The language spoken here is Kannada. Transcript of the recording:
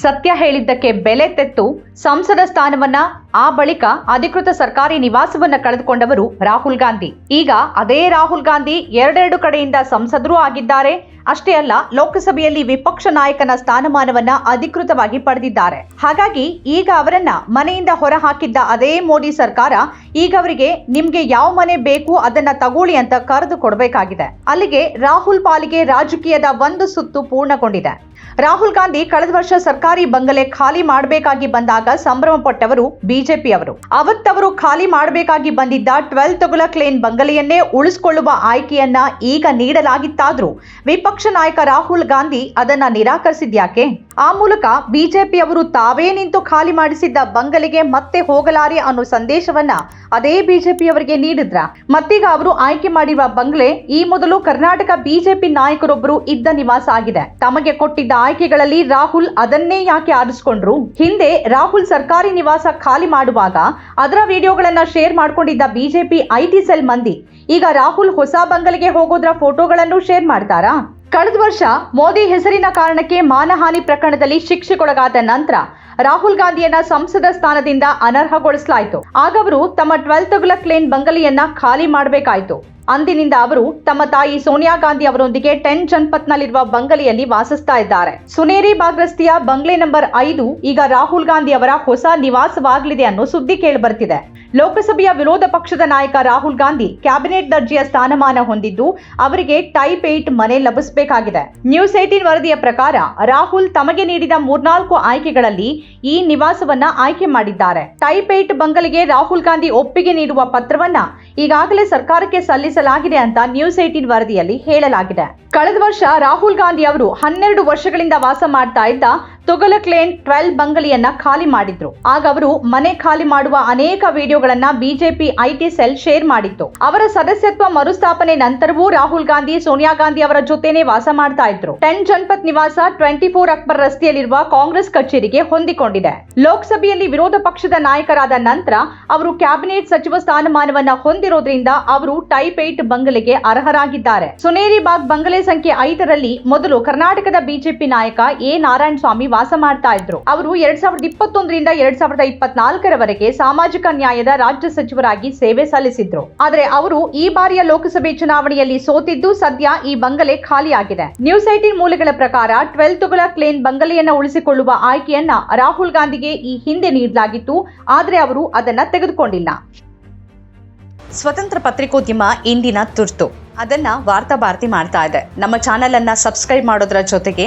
ಸತ್ಯ ಹೇಳಿದ್ದಕ್ಕೆ ಬೆಲೆ ತೆತ್ತು ಸಂಸದ ಸ್ಥಾನವನ್ನ ಆ ಬಳಿಕ ಅಧಿಕೃತ ಸರ್ಕಾರಿ ನಿವಾಸವನ್ನ ಕಳೆದುಕೊಂಡವರು ರಾಹುಲ್ ಗಾಂಧಿ. ಈಗ ಅದೇ ರಾಹುಲ್ ಗಾಂಧಿ ಎರಡೆರಡು ಕಡೆಯಿಂದ ಸಂಸದರೂ ಆಗಿದ್ದಾರೆ. ಅಷ್ಟೇ ಅಲ್ಲ, ಲೋಕಸಭೆಯಲ್ಲಿ ವಿಪಕ್ಷ ನಾಯಕನ ಸ್ಥಾನಮಾನವನ್ನ ಅಧಿಕೃತವಾಗಿ ಪಡೆದಿದ್ದಾರೆ. ಹಾಗಾಗಿ ಈಗ ಅವರನ್ನ ಮನೆಯಿಂದ ಹೊರ ಹಾಕಿದ್ದ ಅದೇ ಮೋದಿ ಸರ್ಕಾರ ಈಗ ಅವರಿಗೆ ನಿಮ್ಗೆ ಯಾವ ಮನೆ ಬೇಕು ಅದನ್ನ ತಗೊಳ್ಳಿ ಅಂತ ಕರೆದು ಕೊಡಬೇಕಾಗಿದೆ ಅಲ್ಲಿಗೆ ರಾಹುಲ್ ಪಾಲಿಗೆ ರಾಜಕೀಯದ ಒಂದು ಸುತ್ತು ಪೂರ್ಣಗೊಂಡಿದೆ. ರಾಹುಲ್ ಗಾಂಧಿ ಕಳೆದ ವರ್ಷ ಸರ್ಕಾರಿ ಬಂಗಲೆ ಖಾಲಿ ಮಾಡಬೇಕಾಗಿ ಬಂದಾಗ ಸಂಭ್ರಮ ಪಟ್ಟವರು ಬಿಜೆಪಿ ಅವರು. ಅವತ್ತವರು ಖಾಲಿ ಮಾಡಬೇಕಾಗಿ ಬಂದಿದ್ದ ಟ್ವೆಲ್ ತಗುಲಕ್ ಲೇನ್ ಬಂಗಲೆಯನ್ನೇ ಉಳಿಸಿಕೊಳ್ಳುವ ಆಯ್ಕೆಯನ್ನ ಈಗ ನೀಡಲಾಗಿತ್ತಾದ್ರೂ ವಿಪಕ್ಷ ನಾಯಕ ರಾಹುಲ್ ಗಾಂಧಿ ಅದನ್ನ ನಿರಾಕರಿಸಿದ್ಯಾಕೆ? ಆ ಮೂಲಕ ಬಿಜೆಪಿ ಅವರು ತಾವೇ ನಿಂತು ಖಾಲಿ ಮಾಡಿಸಿದ್ದ ಬಂಗಲೆಗೆ ಮತ್ತೆ ಹೋಗಲಾರೆ ಅನ್ನೋ ಸಂದೇಶವನ್ನ ಅದೇ ಬಿಜೆಪಿಯವರಿಗೆ ನೀಡಿದ್ರ? ಮತ್ತೀಗ ಅವರು ಆಯ್ಕೆ ಮಾಡಿರುವ ಬಂಗ್ಲೆ ಈ ಮೊದಲು ಕರ್ನಾಟಕ ಬಿಜೆಪಿ ನಾಯಕರೊಬ್ಬರು ಇದ್ದ ನಿವಾಸ ಆಗಿದೆ. ತಮಗೆ ಕೊಟ್ಟಿದ್ದ ಆಯ್ಕೆಗಳಲ್ಲಿ ರಾಹುಲ್ ಅದನ್ನೇ ಯಾಕೆ ಆರಿಸಿಕೊಂಡ್ರು? ಹಿಂದೆ ರಾಹುಲ್ ಸರ್ಕಾರಿ ನಿವಾಸ ಖಾಲಿ ಮಾಡುವಾಗ ಅದರ ವಿಡಿಯೋಗಳನ್ನ ಶೇರ್ ಮಾಡ್ಕೊಂಡಿದ್ದ ಬಿಜೆಪಿ ಐಟಿ ಸೆಲ್ ಮಂದಿ. ಈಗ ರಾಹುಲ್ ಹೊಸ ಬಂಗಲೆಗೆ ಹೋಗೋದ್ರ ಫೋಟೋಗಳನ್ನು ಶೇರ್ ಮಾಡ್ತಾರಾ? ಕಳೆದ ವರ್ಷ ಮೋದಿ ಹೆಸರಿನ ಕಾರಣಕ್ಕೆ ಮಾನಹಾನಿ ಪ್ರಕರಣದಲ್ಲಿ ಶಿಕ್ಷೆಗೊಳಗಾದ ನಂತರ ರಾಹುಲ್ ಗಾಂಧಿಯನ್ನ ಸಂಸದ ಸ್ಥಾನದಿಂದ ಅನರ್ಹಗೊಳಿಸಲಾಯಿತು. ಆಗ ಅವರು ತಮ್ಮ ಟ್ವೆಲ್ತ್ ಗ್ಲಕ್ ಲೇನ್ ಬಂಗಲೆಯನ್ನ ಖಾಲಿ ಮಾಡಬೇಕಾಯಿತು. ಅಂದಿನಿಂದ ಅವರು ತಮ್ಮ ತಾಯಿ ಸೋನಿಯಾ ಗಾಂಧಿ ಅವರೊಂದಿಗೆ ಟೆನ್ ಜನಪತ್ನಲ್ಲಿರುವ ಬಂಗಲೆಯಲ್ಲಿ ವಾಸಿಸ್ತಾ ಇದ್ದಾರೆ. ಸುನೇರಿ ಬಾಗ್ ರಸ್ತೆಯ ಬಂಗ್ಲೆ ನಂಬರ್ ಐದು, ಈಗ ರಾಹುಲ್ ಗಾಂಧಿ ಅವರ ಹೊಸ ನಿವಾಸವಾಗಲಿದೆ ಅನ್ನೋ ಸುದ್ದಿ ಕೇಳಿಬರ್ತಿದೆ. ಲೋಕಸಭೆಯ ವಿರೋಧ ಪಕ್ಷದ ನಾಯಕ ರಾಹುಲ್ ಗಾಂಧಿ ಕ್ಯಾಬಿನೆಟ್ ದರ್ಜೆಯ ಸ್ಥಾನಮಾನ ಹೊಂದಿದ್ದು, ಅವರಿಗೆ ಟೈಪ್ ಏಟ್ ಮನೆ ಲಭಿಸಬೇಕಾಗಿದೆ. ನ್ಯೂಸ್ ಏಟೀನ್ ವರದಿಯ ಪ್ರಕಾರ ರಾಹುಲ್ ತಮಗೆ ನೀಡಿದ ಮೂರ್ನಾಲ್ಕು ಆಯ್ಕೆಗಳಲ್ಲಿ ಈ ನಿವಾಸವನ್ನ ಆಯ್ಕೆ ಮಾಡಿದ್ದಾರೆ. ಟೈಪ್ ಏಟ್ ಬಂಗಲೆಗೆ ರಾಹುಲ್ ಗಾಂಧಿ ಒಪ್ಪಿಗೆ ನೀಡುವ ಪತ್ರವನ್ನ ಈಗಾಗಲೇ ಸರ್ಕಾರಕ್ಕೆ ಸಲ್ಲಿಸಲಾಗಿದೆ ಅಂತ ನ್ಯೂಸ್ ಏಟೀನ್ ವರದಿಯಲ್ಲಿ ಹೇಳಲಾಗಿದೆ. ಕಳೆದ ವರ್ಷ ರಾಹುಲ್ ಗಾಂಧಿ ಅವರು ಹನ್ನೆರಡು ವರ್ಷಗಳಿಂದ ವಾಸ ಮಾಡ್ತಾ ಇದ್ದ ತುಗಲಕ್ ಲೇನ್ ಟ್ವೆಲ್ ಬಂಗಲೆಯನ್ನ ಖಾಲಿ ಮಾಡಿದ್ರು. ಆಗ ಅವರು ಮನೆ ಖಾಲಿ ಮಾಡುವ ಅನೇಕ ವಿಡಿಯೋಗಳನ್ನ ಬಿಜೆಪಿ, ಐಟಿ, ಸೆಲ್ ಶೇರ್ ಮಾಡಿತ್ತು. ಅವರ ಸದಸ್ಯತ್ವ ಮರುಸ್ಥಾಪನೆ ನಂತರವೂ ರಾಹುಲ್ ಗಾಂಧಿ, ಸೋನಿಯಾ ಗಾಂಧಿ ಅವರ ಜೊತೆನೆ ವಾಸ ಮಾಡ್ತಾ ಇದ್ರು. ಟೆನ್ ಜನಪತ್ ನಿವಾಸ ಟ್ವೆಂಟಿ ಫೋರ್ ಅಕ್ಬರ್ ರಸ್ತೆಯಲ್ಲಿರುವ ಕಾಂಗ್ರೆಸ್ ಕಚೇರಿಗೆ ಹೊಂದಿಕೊಂಡಿದೆ. ಲೋಕಸಭೆಯಲ್ಲಿ ವಿರೋಧ ಪಕ್ಷದ ನಾಯಕರಾದ ನಂತರ ಅವರು ಕ್ಯಾಬಿನೆಟ್ ಸಚಿವ ಸ್ಥಾನಮಾನವನ್ನ ಹೊಂದಿರೋದ್ರಿಂದ ಅವರು ಟೈಪ್ ಏಟ್ ಬಂಗಲೆಗೆ ಅರ್ಹರಾಗಿದ್ದಾರೆ. ಸುನೇರಿ ಬಾಗ್ ಬಂಗಲೆ ಸಂಖ್ಯೆ ಐದರಲ್ಲಿ ಮೊದಲು ಕರ್ನಾಟಕದ ಬಿಜೆಪಿ ನಾಯಕ ಎ. ನಾರಾಯಣ ಸ್ವಾಮಿ ವಾಸ ಮಾಡ್ತಾ ಇದ್ರು. ಅವರು ಎರಡ್ ಸಾವಿರದ ಇಪ್ಪತ್ತೊಂದರಿಂದ ಎರಡ್ ಸಾವಿರದ ಇಪ್ಪತ್ನಾಲ್ಕರವರೆಗೆ ಸಾಮಾಜಿಕ ನ್ಯಾಯದ ರಾಜ್ಯ ಸಚಿವರಾಗಿ ಸೇವೆ ಸಲ್ಲಿಸಿದ್ರು. ಆದರೆ ಅವರು ಈ ಬಾರಿಯ ಲೋಕಸಭೆ ಚುನಾವಣೆಯಲ್ಲಿ ಸೋತಿದ್ದು ಸದ್ಯ ಈ ಬಂಗಲೆ ಖಾಲಿಯಾಗಿದೆ. ನ್ಯೂಸ್ ಏಟೀನ್ ಮೂಲಗಳ ಪ್ರಕಾರ ಟ್ವೆಲ್ ತುಗಲಕ್ ಲೇನ್ ಬಂಗಲೆಯನ್ನ ಉಳಿಸಿಕೊಳ್ಳುವ ಆಯ್ಕೆಯನ್ನ ರಾಹುಲ್ ಗಾಂಧಿಗೆ ಈ ಹಿಂದೆ ನೀಡಲಾಗಿತ್ತು. ಆದರೆ ಅವರು ಅದನ್ನ ತೆಗೆದುಕೊಂಡಿಲ್ಲ. ಸ್ವತಂತ್ರ ಪತ್ರಿಕೋದ್ಯಮ ಇಂದಿನ ತುರ್ತು. ಅದನ್ನ ವಾರ್ತಾ ಭಾರತಿ ಮಾಡ್ತಾ ಇದೆ. ನಮ್ಮ ಚಾನೆಲ್ ಅನ್ನ ಸಬ್ಸ್ಕ್ರೈಬ್ ಮಾಡೋದ್ರ ಜೊತೆಗೆ